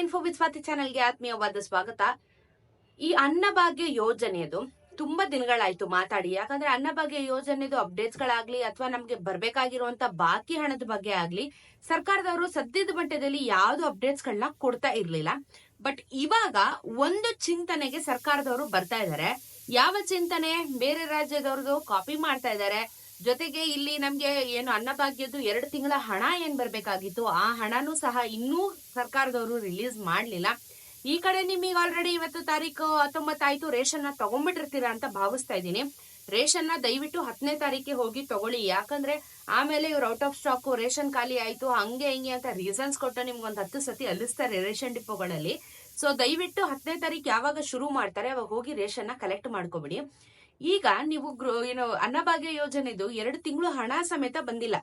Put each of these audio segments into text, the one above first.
Info with Swati ಚಾನೆಲ್ಗೆ ಆತ್ಮೀಯವಾದ ಸ್ವಾಗತ. ಈ ಅನ್ನಭಾಗ್ಯ ಯೋಜನೆಯದು ತುಂಬಾ ದಿನಗಳಾಯ್ತು ಮಾತಾಡಿ. ಯಾಕಂದ್ರೆ ಅನ್ನಭಾಗ್ಯ ಯೋಜನೆದು ಅಪ್ಡೇಟ್ಸ್ ಗಳಾಗ್ಲಿ ಅಥವಾ ನಮ್ಗೆ ಬರ್ಬೇಕಾಗಿರುವಂತ ಬಾಕಿ ಹಣದ ಬಗ್ಗೆ ಆಗ್ಲಿ, ಸರ್ಕಾರದವರು ಸದ್ಯದ ಮಟ್ಟದಲ್ಲಿ ಯಾವ್ದು ಅಪ್ಡೇಟ್ಸ್ ಗಳನ್ನ ಕೊಡ್ತಾ ಇರ್ಲಿಲ್ಲ. ಬಟ್ ಇವಾಗ ಒಂದು ಚಿಂತನೆಗೆ ಸರ್ಕಾರದವರು ಬರ್ತಾ ಇದ್ದಾರೆ ಯಾವ ಚಿಂತನೆ? ಬೇರೆ ರಾಜ್ಯದವ್ರದ್ದು ಕಾಪಿ ಮಾಡ್ತಾ ಇದ್ದಾರೆ ಜೊತೆಗೆ ಇಲ್ಲಿ ನಮ್ಗೆ ಏನು ಅನ್ನಭಾಗ್ಯದ್ದು ಎರಡು ತಿಂಗಳ ಹಣ ಏನ್ ಬರ್ಬೇಕಾಗಿತ್ತು? ಆ ಹಣನೂ ಸಹ ಇನ್ನೂ ಸರ್ಕಾರದವರು ರಿಲೀಸ್ ಮಾಡ್ಲಿಲ್ಲ. ಈ ಕಡೆ ನಿಮಗೆ ಆಲ್ರೆಡಿ ಇವತ್ತು ತಾರೀಕು ಹತ್ತೊಂಬತ್ತಾಯ್ತು ರೇಷನ್ನ ತಗೊಂಡ್ಬಿಟ್ಟಿರ್ತೀರಾ ಅಂತ ಭಾವಿಸ್ತಾ ಇದ್ದೀನಿ. ರೇಷನ್ನ ದಯವಿಟ್ಟು ಹತ್ತನೇ ತಾರೀಕಿಗೆ ಹೋಗಿ ತಗೊಳ್ಳಿ. ಯಾಕಂದ್ರೆ ಆಮೇಲೆ ಇವ್ರು ಔಟ್ ಆಫ್ ಸ್ಟಾಕ್ ರೇಷನ್ ಖಾಲಿ ಆಯ್ತು, ಹಂಗೆ ಹಿಂಗೆ ಅಂತ ರೀಸನ್ಸ್ ಕೊಟ್ಟು ನಿಮ್ಗೆ ಒಂದು ಹತ್ತು ಸತಿ ಅಲ್ಲಿಸ್ತಾರೆ ರೇಷನ್ ಡಿಪೋಗಳಲ್ಲಿ. ಸೊ ದಯವಿಟ್ಟು ಹತ್ತನೇ ತಾರೀಕು ಯಾವಾಗ ಶುರು ಮಾಡ್ತಾರೆ, ಅವಾಗ ಹೋಗಿ ರೇಷನ್ನ ಕಲೆಕ್ಟ್ ಮಾಡ್ಕೊಬಿಡಿ. ಈಗ ನೀವು ಏನು ಅನ್ನಭಾಗ್ಯ ಯೋಜನೆದು ಎರಡು ತಿಂಗಳು ಹಣ ಸಮೇತ ಬಂದಿಲ್ಲ.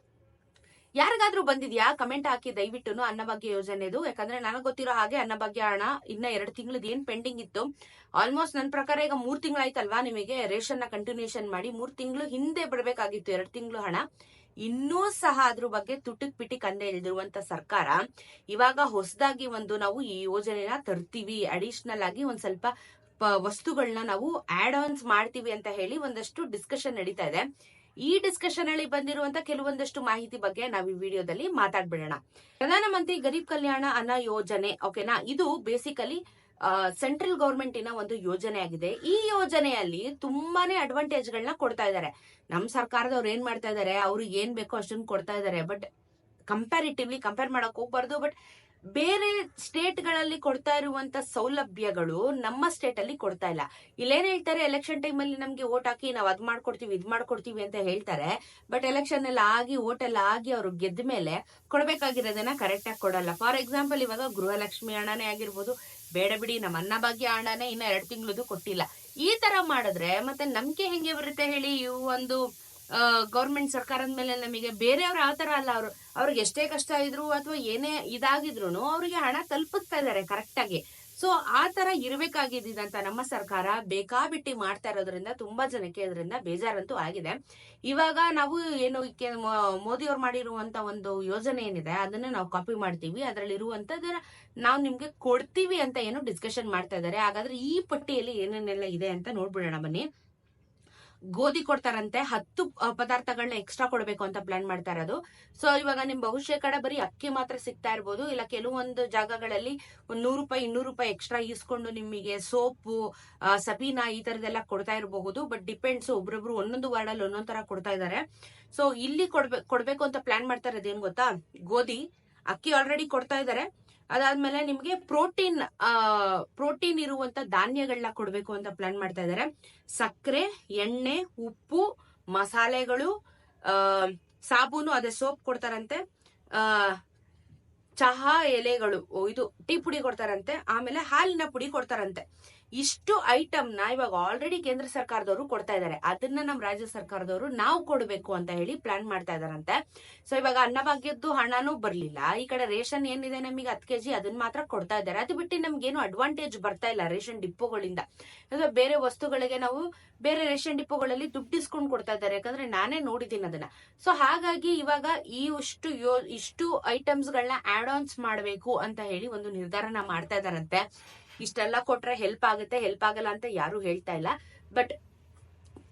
ಯಾರಿಗಾದ್ರೂ ಬಂದಿದ್ಯಾ? ಕಮೆಂಟ್ ಹಾಕಿ ದಯವಿಟ್ಟು ಅನ್ನಭಾಗ್ಯ ಯೋಜನೆದು. ಯಾಕಂದ್ರೆ ನನಗೆ ಗೊತ್ತಿರೋ ಹಾಗೆ ಅನ್ನಭಾಗ್ಯ ಹಣ ಇನ್ನ ಎರಡು ತಿಂಗಳದ್ದು ಏನ್ ಪೆಂಡಿಂಗ್ ಇತ್ತು. ಆಲ್ಮೋಸ್ಟ್ ನನ್ನ ಪ್ರಕಾರ ಈಗ ಮೂರ್ ತಿಂಗಳಾಯ್ತಲ್ವಾ ನಿಮಗೆ? ರೇಷನ್ನ ಕಂಟಿನ್ಯೂಷನ್ ಮಾಡಿ ಮೂರ್ ತಿಂಗಳು ಹಿಂದೆ ಬಿಡಬೇಕಾಗಿತ್ತು ಎರಡು ತಿಂಗಳು ಹಣ. ಇನ್ನೂ ಸಹ ಅದ್ರ ಬಗ್ಗೆ ತುಟಿಕ್ ಪಿಟಿಕ್ ಅಂದೆ ಎಳೆದಿರುವಂತ ಸರ್ಕಾರ ಇವಾಗ ಹೊಸದಾಗಿ ಒಂದು ನಾವು ಈ ಯೋಜನೆನ ತರ್ತೀವಿ. ಅಡಿಷನಲ್ ಆಗಿ ಒಂದ್ ಸ್ವಲ್ಪ ವಸ್ತುಗಳನ್ನ ನಾವು ಆಡ್ ಆನ್ಸ್ ಮಾಡ್ತೀವಿ ಅಂತ ಹೇಳಿ ಒಂದಷ್ಟು ಡಿಸ್ಕಷನ್ ನಡೀತಾ ಇದೆ. ಈ ಡಿಸ್ಕಷನ್ ಅಲ್ಲಿ ಬಂದಿರುವಂತ ಕೆಲವೊಂದಷ್ಟು ಮಾಹಿತಿ ಬಗ್ಗೆ ನಾವು ಈ ವಿಡಿಯೋದಲ್ಲಿ ಮಾತಾಡ್ಬಿಡೋಣ. ಪ್ರಧಾನಮಂತ್ರಿ ಗರೀಬ್ ಕಲ್ಯಾಣ ಅನ್ನ ಯೋಜನೆ ಓಕೆನಾ ಇದು ಬೇಸಿಕಲಿ ಸೆಂಟ್ರಲ್ ಗೌರ್ಮೆಂಟಿನ ಒಂದು ಯೋಜನೆ ಆಗಿದೆ. ಈ ಯೋಜನೆಯಲ್ಲಿ ತುಂಬಾನೇ ಅಡ್ವಾಂಟೇಜ್ ಗಳನ್ನ ಕೊಡ್ತಾ ಇದ್ದಾರೆ. ನಮ್ಮ ಸರ್ಕಾರದವ್ರು ಏನ್ ಮಾಡ್ತಾ ಇದಾರೆ? ಅವ್ರಿಗೆ ಏನ್ ಬೇಕೋ ಅಷ್ಟನ್ನು ಕೊಡ್ತಾ ಇದಾರೆ. ಬಟ್ ಕಂಪ್ಯಾರಿಟಿವ್ಲಿ ಕಂಪೇರ್ ಮಾಡಕ್ ಹೋಗ್ಬಾರ್ದು. ಬಟ್ ಬೇರೆ ಸ್ಟೇಟ್ಗಳಲ್ಲಿ ಕೊಡ್ತಾ ಇರುವಂತ ಸೌಲಭ್ಯಗಳು ನಮ್ಮ ಸ್ಟೇಟ್ ಅಲ್ಲಿ ಕೊಡ್ತಾ ಇಲ್ಲ. ಇಲ್ಲೇನ್ ಹೇಳ್ತಾರೆ ಎಲೆಕ್ಷನ್ ಟೈಮ್ ಅಲ್ಲಿ ನಮ್ಗೆ ಓಟ್ ಹಾಕಿ ನಾವ್ ಅದ್ ಮಾಡ್ಕೊಡ್ತೀವಿ, ಇದ್ ಮಾಡ್ಕೊಡ್ತೀವಿ ಅಂತ ಹೇಳ್ತಾರೆ. ಬಟ್ ಎಲೆಕ್ಷನ್ ಎಲ್ಲ ಆಗಿ ಓಟ್ ಎಲ್ಲ ಆಗಿ ಅವ್ರು ಗೆದ್ದ ಮೇಲೆ ಕೊಡ್ಬೇಕಾಗಿರೋದನ್ನ ಕರೆಕ್ಟ್ ಆಗಿ ಕೊಡಲ್ಲ. ಫಾರ್ ಎಕ್ಸಾಂಪಲ್ ಇವಾಗ ಗೃಹಲಕ್ಷ್ಮಿ ಹಣನೇ ಆಗಿರ್ಬೋದು, ಬೇಡ ಬಿಡಿ, ನಮ್ಮ ಅನ್ನಭಾಗ್ಯ ಹಣನೇ ಇನ್ನ ಎರಡು ತಿಂಗಳದು ಕೊಟ್ಟಿಲ್ಲ. ಈ ತರ ಮಾಡಿದ್ರೆ ಮತ್ತೆ ನಂಬಿಕೆ ಹೆಂಗೆ ಬರುತ್ತೆ ಹೇಳಿ? ಇವು ಒಂದು ಗೌರ್ಮೆಂಟ್ ಸರ್ಕಾರದ ಮೇಲೆ ನಮಗೆ ಬೇರೆಯವ್ರು ಆ ಥರ ಅಲ್ಲ. ಅವರು, ಅವ್ರಿಗೆ ಎಷ್ಟೇ ಕಷ್ಟ ಇದ್ರು ಅಥವಾ ಏನೇ ಇದಾಗಿದ್ರು ಅವರಿಗೆ ಹಣ ತಲುಪಿಸ್ತಾ ಇದ್ದಾರೆ ಕರೆಕ್ಟಾಗಿ ಸೊ ಆ ಥರ ಇರಬೇಕಾಗಿದ್ದಂತ ನಮ್ಮ ಸರ್ಕಾರ ಬೇಕಾಬಿಟ್ಟಿ ಮಾಡ್ತಾ ಇರೋದ್ರಿಂದ, ತುಂಬಾ ಜನಕ್ಕೆ ಅದರಿಂದ ಬೇಜಾರಂತೂ ಆಗಿದೆ. ಇವಾಗ ನಾವು ಏನು ಮೋದಿ ಅವ್ರು ಮಾಡಿರುವಂತ ಒಂದು ಯೋಜನೆ ಏನಿದೆ, ಅದನ್ನ ನಾವು ಕಾಪಿ ಮಾಡ್ತೀವಿ. ಅದರಲ್ಲಿ ಇರುವಂತದನ್ನ ನಾವು ನಿಮ್ಗೆ ಕೊಡ್ತೀವಿ ಅಂತ ಏನು ಡಿಸ್ಕಷನ್ ಮಾಡ್ತಾ ಇದ್ದಾರೆ. ಹಾಗಾದ್ರೆ ಈ ಪಟ್ಟಿಯಲ್ಲಿ ಏನೇನೆಲ್ಲ ಇದೆ ಅಂತ ನೋಡ್ಬಿಡೋಣ ಬನ್ನಿ. ಗೋಧಿ ಕೊಡ್ತಾರಂತೆ. ಹತ್ತು ಪದಾರ್ಥಗಳನ್ನ ಎಕ್ಸ್ಟ್ರಾ ಕೊಡಬೇಕು ಅಂತ ಪ್ಲಾನ್ ಮಾಡ್ತಾ ಇರೋದು. ಸೊ ಇವಾಗ ನಿಮ್ ಬಹುಶಃ ಕಡೆ ಬರೀ ಅಕ್ಕಿ ಮಾತ್ರ ಸಿಗ್ತಾ ಇರ್ಬೋದು. ಇಲ್ಲ ಕೆಲವೊಂದು ಜಾಗಗಳಲ್ಲಿ ಒಂದ್ ನೂರು ರೂಪಾಯಿ, ಇನ್ನೂರು ರೂಪಾಯಿ ಎಕ್ಸ್ಟ್ರಾ ಇಸ್ಕೊಂಡು ನಿಮಗೆ ಸೋಪು ಸಬೀನಾ ಈ ತರದೆಲ್ಲ ಕೊಡ್ತಾ ಇರಬಹುದು. ಬಟ್ ಡಿಪೆಂಡ್ಸ್ ಒಬ್ರೊಬ್ರು ಒಂದೊಂದು ವಾರ್ಡಲ್ಲಿ ಒಂದೊಂದ್ ತರ ಕೊಡ್ತಾ ಇದಾರೆ. ಸೊ ಇಲ್ಲಿ ಕೊಡ್ಬೇಕು ಕೊಡ್ಬೇಕು ಅಂತ ಪ್ಲಾನ್ ಮಾಡ್ತಾ ಇರೋದು ಏನ್ ಗೊತ್ತಾ? ಗೋಧಿ ಅಕ್ಕಿ ಆಲ್ರೆಡಿ ಕೊಡ್ತಾ ಇದಾರೆ. ಅದಾದ್ಮೇಲೆ ನಿಮ್ಗೆ ಪ್ರೋಟೀನ್ ಪ್ರೋಟೀನ್ ಇರುವಂತ ಧಾನ್ಯಗಳನ್ನ ಕೊಡ್ಬೇಕು ಅಂತ ಪ್ಲಾನ್ ಮಾಡ್ತಾ ಇದ್ದಾರೆ ಸಕ್ಕರೆ, ಎಣ್ಣೆ, ಉಪ್ಪು, ಮಸಾಲೆಗಳು ಸಾಬೂನು, ಅದೇ ಸೋಪ್ ಕೊಡ್ತಾರಂತೆ. ಚಹಾ ಎಲೆಗಳು ಇದು ಟೀ ಪುಡಿ ಕೊಡ್ತಾರಂತೆ. ಆಮೇಲೆ ಹಾಲಿನ ಪುಡಿ ಕೊಡ್ತಾರಂತೆ. ಇಷ್ಟು ಐಟಮ್ನ ಇವಾಗ ಆಲ್ರೆಡಿ ಕೇಂದ್ರ ಸರ್ಕಾರದವರು ಕೊಡ್ತಾ ಇದ್ದಾರೆ ಅದನ್ನ ನಮ್ಮ ರಾಜ್ಯ ಸರ್ಕಾರದವರು ನಾವು ಕೊಡಬೇಕು ಅಂತ ಹೇಳಿ ಪ್ಲಾನ್ ಮಾಡ್ತಾ ಇದಾರಂತೆ. ಸೊ ಇವಾಗ ಅನ್ನಭಾಗ್ಯದ್ದು ಹಣನೂ ಬರ್ಲಿಲ್ಲ. ಈ ಕಡೆ ರೇಷನ್ ಏನಿದೆ ನಮಗೆ ಹತ್ತು ಕೆಜಿ ಅದನ್ನ ಮಾತ್ರ ಕೊಡ್ತಾ ಇದ್ದಾರೆ ಅದು ಬಿಟ್ಟು ನಮ್ಗೇನು ಅಡ್ವಾಂಟೇಜ್ ಬರ್ತಾ ಇಲ್ಲ ರೇಷನ್ ಡಿಪೋಗಳಿಂದ ಅಥವಾ ಬೇರೆ ವಸ್ತುಗಳಿಗೆ ನಾವು ಬೇರೆ ರೇಷನ್ ಡಿಪ್ಪೋಗಳಲ್ಲಿ ದುಡ್ಡು ಇಸ್ಕೊಂಡು ಕೊಡ್ತಾ ಇದ್ದಾರೆ. ಯಾಕಂದ್ರೆ ನಾನೇ ನೋಡಿದ್ದೀನಿ ಅದನ್ನ. ಸೊ ಹಾಗಾಗಿ ಇವಾಗ ಈ ಇಷ್ಟು ಯೋ, ಇಷ್ಟು ಐಟಮ್ಸ್ ಗಳನ್ನ ಆಡ್ ಆನ್ಸ್ ಮಾಡಬೇಕು ಅಂತ ಹೇಳಿ ಒಂದು ನಿರ್ಧಾರನ ಮಾಡ್ತಾ ಇದಾರಂತೆ. ಇಷ್ಟೆಲ್ಲ ಕೊಟ್ರೆ ಹೆಲ್ಪ್ ಆಗುತ್ತೆ ಹೆಲ್ಪ್ ಆಗಲ್ಲ ಅಂತ ಯಾರು ಹೇಳ್ತಾ ಇಲ್ಲ. ಬಟ್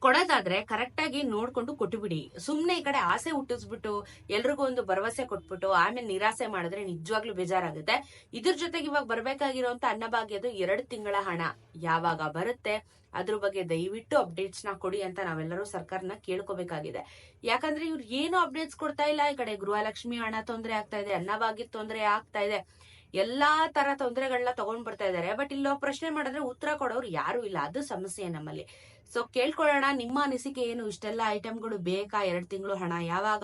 ಕೊಡೋದಾದ್ರೆ ಕರೆಕ್ಟ್ ಆಗಿ ನೋಡ್ಕೊಂಡು ಕೊಟ್ಟುಬಿಡಿ ಸುಮ್ನೆ ಈ ಕಡೆ ಆಸೆ ಹುಟ್ಟಿಸ್ಬಿಟ್ಟು, ಎಲ್ರಿಗೂ ಒಂದು ಭರವಸೆ ಕೊಟ್ಬಿಟ್ಟು, ಆಮೇಲೆ ನಿರಾಸೆ ಮಾಡಿದ್ರೆ ನಿಜವಾಗ್ಲೂ ಬೇಜಾರಾಗುತ್ತೆ. ಇದ್ರ ಜೊತೆಗೆ ಇವಾಗ ಬರ್ಬೇಕಾಗಿರುವಂತ ಅನ್ನಭಾಗ್ಯದು ಎರಡು ತಿಂಗಳ ಹಣ ಯಾವಾಗ ಬರುತ್ತೆ, ಅದ್ರ ಬಗ್ಗೆ ದಯವಿಟ್ಟು ಅಪ್ಡೇಟ್ಸ್ನ ಕೊಡಿ ಅಂತ ನಾವೆಲ್ಲರೂ ಸರ್ಕಾರನ ಕೇಳ್ಕೋಬೇಕಾಗಿದೆ. ಯಾಕಂದ್ರೆ ಇವ್ರು ಏನು ಅಪ್ಡೇಟ್ಸ್ ಕೊಡ್ತಾ ಇಲ್ಲ, ಈ ಕಡೆ ಗೃಹಲಕ್ಷ್ಮಿ ಹಣ ತೊಂದರೆ ಆಗ್ತಾ ಇದೆ, ಅನ್ನಭಾಗ್ಯದ ತೊಂದರೆ ಆಗ್ತಾ ಇದೆ. ಎಲ್ಲಾ ತರ ತೊಂದರೆಗಳನ್ನ ತಗೊಂಡ್ ಬರ್ತಾ ಇದಾರೆ. ಬಟ್ ಇಲ್ಲಿ ಪ್ರಶ್ನೆ ಮಾಡಿದ್ರೆ ಉತ್ತರ ಕೊಡೋರು ಯಾರು ಇಲ್ಲ. ಅದು ಸಮಸ್ಯೆ ನಮ್ಮಲ್ಲಿ. ಸೊ ಕೇಳ್ಕೊಳ್ಳೋಣ, ನಿಮ್ಮ ಅನಿಸಿಕೆ ಏನು? ಇಷ್ಟೆಲ್ಲ ಐಟಮ್ಗಳು ಬೇಕಾ? ಎರಡು ತಿಂಗಳು ಹಣ ಯಾವಾಗ?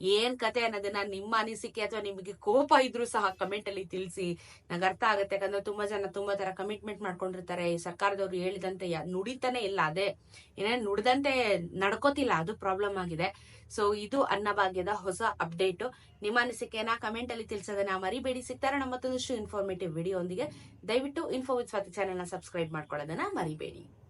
ಏನ್ ಕತೆ ಅನ್ನೋದನ್ನ ನಿಮ್ಮ ಅನಿಸಿಕೆ ಅಥವಾ ನಿಮಗೆ ಕೋಪ ಇದ್ರೂ ಸಹ ಕಮೆಂಟ್ ಅಲ್ಲಿ ತಿಳಿಸಿ. ನಂಗೆ ಅರ್ಥ ಆಗುತ್ತೆ. ಯಾಕಂದ್ರೆ ತುಂಬಾ ಜನ ತುಂಬಾ ತರ ಕಮಿಟ್ಮೆಂಟ್ ಮಾಡ್ಕೊಂಡಿರ್ತಾರೆ. ಈ ಸರ್ಕಾರದವ್ರು ಹೇಳಿದಂತೆ ನುಡಿತಾನೆ ಇಲ್ಲ ಅದೇ. ಏನೇ ನುಡಿದಂತೆ ನಡ್ಕೋತಿಲ್ಲ. ಅದು ಪ್ರಾಬ್ಲಮ್ ಆಗಿದೆ. ಸೊ ಇದು ಅನ್ನಭಾಗ್ಯದ ಹೊಸ ಅಪ್ಡೇಟ್ ನಿಮ್ಮ ಅನಿಸಿಕೆನ ಕಮೆಂಟ್ ಅಲ್ಲಿ ತಿಳಿಸೋದನ್ನ ಮರಿಬೇಡಿ. ಸಿಗ್ತಾರೆ ಮತ್ತೊಂದಷ್ಟು ಇನ್ಫಾರ್ಮೇಟಿವ್ ವಿಡಿಯೋ ಒಂದಿಗೆ. ದಯವಿಟ್ಟು ಇನ್ಫೋ ವಿತ್ ಸ್ವಾತಿ ಚಾನೆಲ್ನ ಸಬ್ಸ್ಕ್ರೈಬ್ ಮಾಡ್ಕೊಳ್ಳೋದನ್ನ ಮರಿಬೇಡಿ.